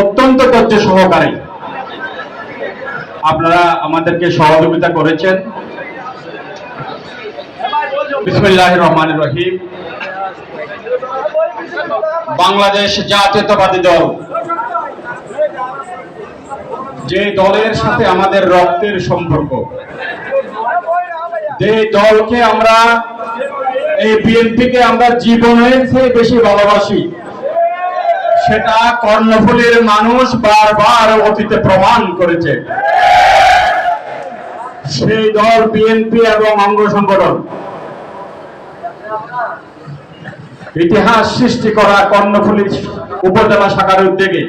অত্যন্ত ধৈর্য সহকারে। আপনারা আমাদেরকে সহযোগিতা করেছেন। বিসমুল্লাহ রহমান রহিম। বাংলাদেশ জাতীয়তাবাদী দল। যে দলের সাথে আমাদের রক্তের সম্পর্ক। যে দলকে আমরা, এই বিএনপিকে আমরা জীবনের চেয়ে বেশি ভালোবাসি। সেটা কর্ণফুলীর মানুষ বারবার অতীতে প্রমাণ করেছে। সেই দল বিএনপি এবং অঙ্গ সংগঠন। ইতিহাস সৃষ্টি করা কর্ণফুলী উপজেলা শাখার উদ্যোগে।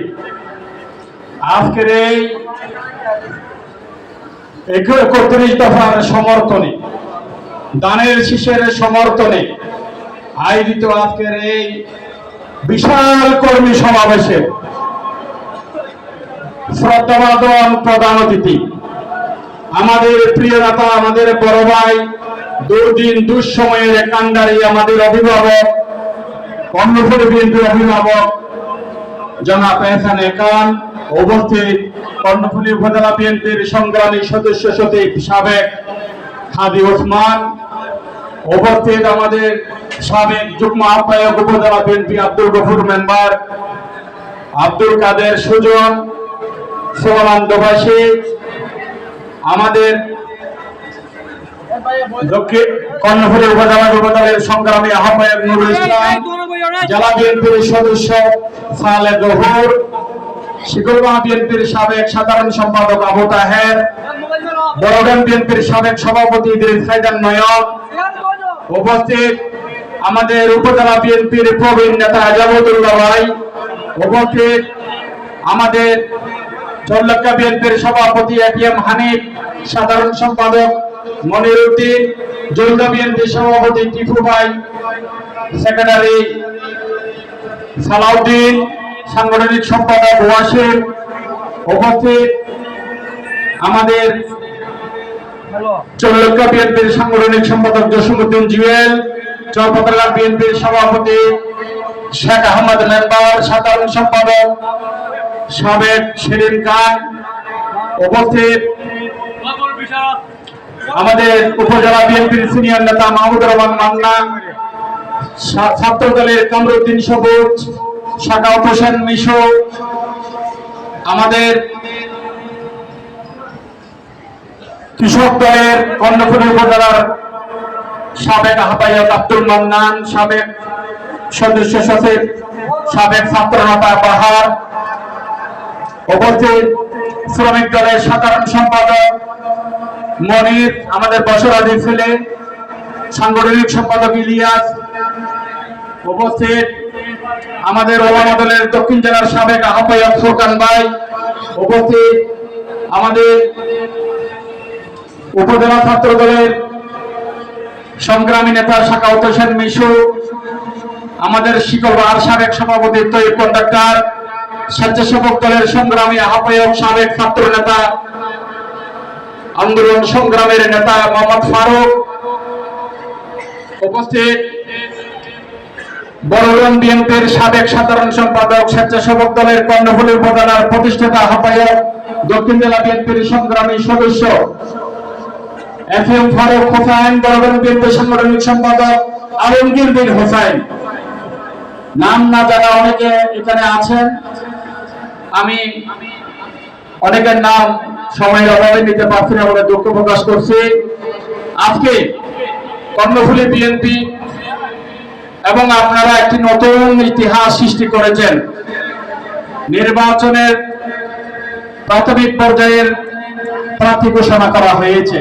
আজকের এই একত্রিশ দফার সমর্থনে, দানের শীষের সমর্থনে আয়োজিত আজকের এই বিশাল কর্মী সমাবেশে শ্রদ্ধাবাদন প্রধান অতিথি। আমাদের প্রিয় নেতা, আমাদের বড় ভাই, দুর্দিন, দুঃসময়ের কান্ডারি আমাদের অভিভাবক কর্ণফুলী বিএনপির অভিভাবক, জনাব এহসান একান উপস্থিত কর্ণফুলী উপজেলা বিএনপির সংগ্রামী সদস্য সচিব সাবেক হাদি ওসমান, উপস্থিত আমাদের সাবেক যুগ্ম আহ্বায়ক উপজেলা বিএনপি আব্দুল গফুর মেম্বার আব্দুল কাদের সুজন সোমান দোবাসী আমাদের উপজেলা উপদলের সংগ্রামী আহ্বায়ক নুরুল ইসলাম, জেলা বিএনপির সদস্য সালে বিএনপির সাবেক সাধারণ সম্পাদক আবু তাহের বড়গ্রাম বিএনপির সাবেক সভাপতি ইদ্রিস হায়দার নয়ন, উপস্থিত আমাদের উপজেলা বিএনপির প্রবীণ নেতা আজাবুদুল্লাহ ভাই উপস্থিত আমাদের চল্লক্কা বিএনপির সভাপতি এটিএম হানিফ, সাধারণ সম্পাদক মনির উদ্দিন জৈলা বিএনপি সভাপতি টিপু ভাই, সেক্রেটারি সালাউদ্দিন, সাংগঠনিক সম্পাদক ওয়াসিম উপস্থিত আমাদের চল্লক্কা বিএনপির সাংগঠনিক সম্পাদক জসিমুদ্দিন জুয়েল চরপতলা বিএনপির সভাপতি শেখ আহমদ মেম্বার, সাধারণ সম্পাদক সাবেক সেলিম খান উপস্থিত। আমাদের উপজেলা বিএনপির সিনিয়র নেতা মাহমুদুর রহমান মান্না, ছা- ছাত্র দলের কামরুদ্দিন সবুজ শাখাউত হোসেন মিশো, আমাদের কৃষক দলের কর্ণফুলী উপজেলার সাবেক আহ্বায়ক আব্দুল মান্নান, সাবেক সদস্য সচিব, সাবেক ছাত্র নেতা বাহার উপস্থিত শ্রমিক দলের সাধারণ সম্পাদক মনির, আমাদের বসরাদি ছেলে, সাংগঠনিক সম্পাদক ইলিয়াস, উপস্থিত আমাদের ওলামা দলের দক্ষিণ জেলার সাবেক আহ্বায়ক ফোরকান ভাই, উপস্থিত আমাদের উপজেলা ছাত্র দলের সংগ্রামী নেতা শাখাউত হোসেন মিশু, আমাদের শিকলবার সাবেক সভাপতি তৈব কন্ডাক্টর, স্বেচ্ছাসেবক দলের সংগ্রামী আহ্বায়ক সাবেক ছাত্র নেতা, আন্দোলন সংগ্রামের নেতা মোহাম্মদ ফারুক, উপস্থিত বড়গ্রাম বিএনপির সাবেক সাধারণ সম্পাদক, স্বেচ্ছাসেবক দলের কর্ণফুলী উপজেলার প্রতিষ্ঠাতা আহ্বায়ক, দক্ষিণ জেলা বিএনপির সংগ্রামী সদস্য। এফ এম ফারুক বড়গ্রাম বিএনপির সাংগঠনিক সম্পাদক আলমগীর বিন হোসেন নাম না জানা অনেকে এখানে আছেন। আমি অনেকের নাম সময়ের অভাবে নিতে পারছি না বলে দুঃখ প্রকাশ করছি। আজকে কর্ণফুলী বিএনপি এবং আপনারা একটি নতুন ইতিহাস সৃষ্টি করেছেন। নির্বাচনের প্রাথমিক পর্যায়ের প্রার্থী ঘোষণা করা হয়েছে।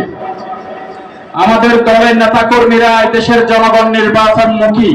আমাদের দলের নেতাকর্মীরা দেশের জনগণ নির্বাচনমুখী।